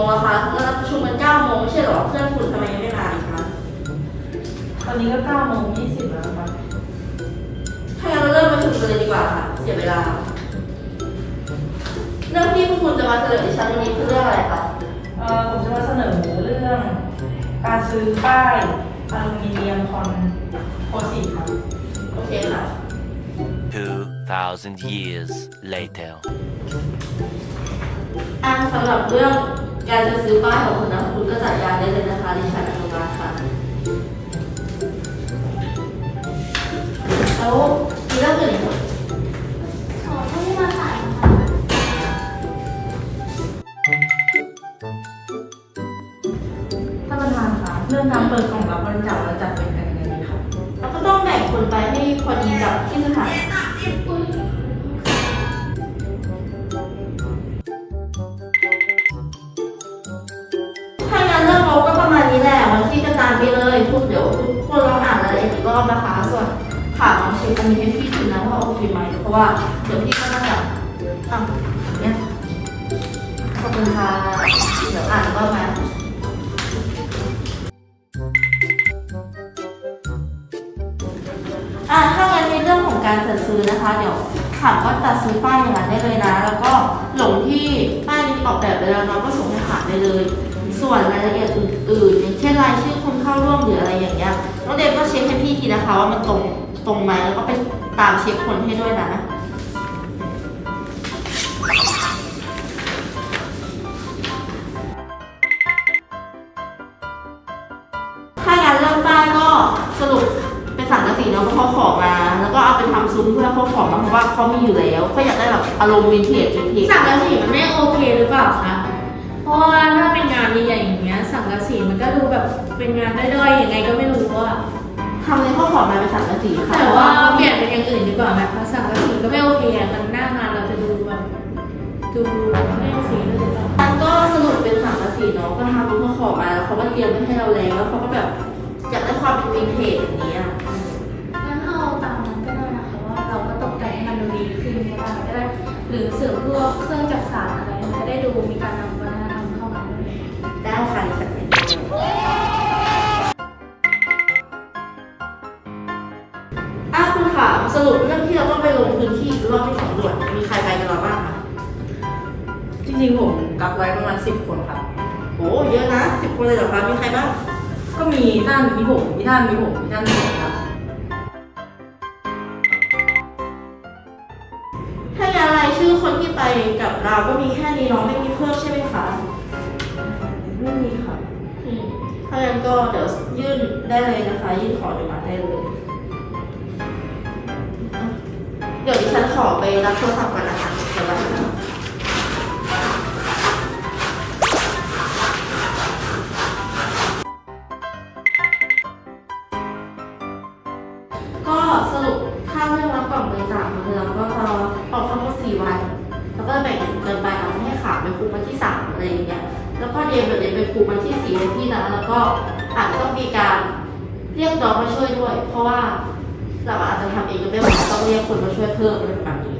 รอเพื่อนคุณทำไมยังไม่มาอีกคะตอนนี้ก็9โมง20แล้วครับถ้างั้นเราเริ่มประชุมกันเลยดีกว่าค่ะเสียเวลา เรื่องที่พวกคุณจะมาเสนอดิฉันวันนี้คือเรื่องอะไรคะเอ่อผมจะมาเสนอเรื่อง การซื้อป้ายอลูมิเนียมคอนโพสิตครับโอเคค่ะ 2,000 years later. อ่าสำหรับเรื่องการจะซื้อป้ายของคุณนะคุณก็จัดการได้เลยนะคะดิฉันอนุมัติค่ะแล้วมีเรื่องอื่นอีกไหม ขอให้มาสายนะคะท่านประธานคะเรื่องการเปิดกล่องรับบริจาคเราจัดเป็นกันยังไงดีครับเราก็ต้องแบ่งคนไปให้พอดีกับที่สถาน ทุกคนลองอ่านรายละเอียดอีกรอบนะคะส่วนถามลองเช็คอันนี้ให้พี่ดูนะว่าโอเคไหมเพราะว่าเดี๋ยวพี่ก็น่าจะอะเนี่ยขอบคุณค่ะเดี๋ยวอ่านก็มาอะถ้างั้นในเรื่องของการจัดซื้อนะคะ เดี๋ยวถามว่าจัดซื้อป้ายอย่างนั้นได้เลยนะ แล้วก็หลงที่ป้ายนี้ออกแบบไปแล้วเนาะก็ส่งให้ถามได้เลย ส่วนรายละเอียดอื่นๆอย่างเช่นรายชื่อ นะคะว่ามันตรงตรงไหมแล้วก็ไปตามเช็คคนให้ด้วยนะถ้างานเริ่มป้ายก็สรุปเป็นสังกะสีเนาะเพราะเขาขอมา แล้วก็เอาไปทำซุ้มเพื่อเขาขอมาเพราะว่าเขามีอยู่แล้วเขาอยากได้แบบอารมณ์วินเทจวินเทจสังกะสีมันไม่โอเคหรือเปล่าคะเพราะว่าถ้าเป็นงานใหญ่ๆอย่างเงี้ย สังกะสีมันก็ดูแบบเป็นงานด้อยๆยังไงก็ไม่รู้อะ ทำเลยเขาขอมาเป็นสังกะสีค่ะแต่ว่าเปลี่ยนเป็นอย่างอื่นดีกว่าไหมเพราะสังกะสีก็ไม่โอเคอะมันหน้างานเราจะดูแบบดูไม่โอเคเลยหรือเปล่ามันก็สรุปเป็นสังกะสีเนาะก็ทำเพื่อขอมาแล้วเขาก็เตรียมไว้ให้เราแล้วแล้วเขาก็แบบอยากได้ความเป็นวินเทจอย่างนี้อะงั้นเอาตามนั้นก็ได้นะคะว่าเราก็ตกแต่งให้มันดูดีขึ้นก็ได้ก็ได้หรือเสริมพวกเครื่องจักสานอะไรมันจะได้ดูมีการนำวัฒนธรรมเข้ามาด้วยได้ค่ะจัดเป็น สรุปเรื่องที่เราต้องไปลงพื้นที่รอบที่สำรวจมีใครไปกันเราบ้างคะจริงๆผมกักไว้ประมาณ10 คนครับ โอ้เยอะนะสิบคนเลยเหรอคะมีใครบ้างก็มีท่านมีผมมีท่านมีผมมีท่านมีผมครับ ถ้างานรายชื่อคนที่ไปกับเราก็มีแค่นี้เนาะไม่มีเพิ่มใช่ไหมคะไม่มีครับอืมถ้างั้นก็เดี๋ยวยื่นได้เลยนะคะ ยื่นขออนุมัติได้เลย ดี๋ยวดิฉันขอไปรับโทรศัพท์ก่อนนะคะเดี๋ยวรับนะก็สรุปค่าเรื่องรับกล่องบริจาคของเราก็จะออกทั้งหมดสี่วัน แล้วก็แบ่งเกินไปเอาจะให้ขาไปคุมวันที่สามอะไรอย่างเงี้ย แล้วก็เดมเดี๋ยวเดมไปคุมวันที่สี่วันที่นแล้วก็อาจจะต้องมีการเรียกน้องมาช่วยด้วย เพราะว่า เราอาจจะทำเองก็ไม่ไหวต้องเรียกคนมาช่วยเพิ่มอะไรแบบนี้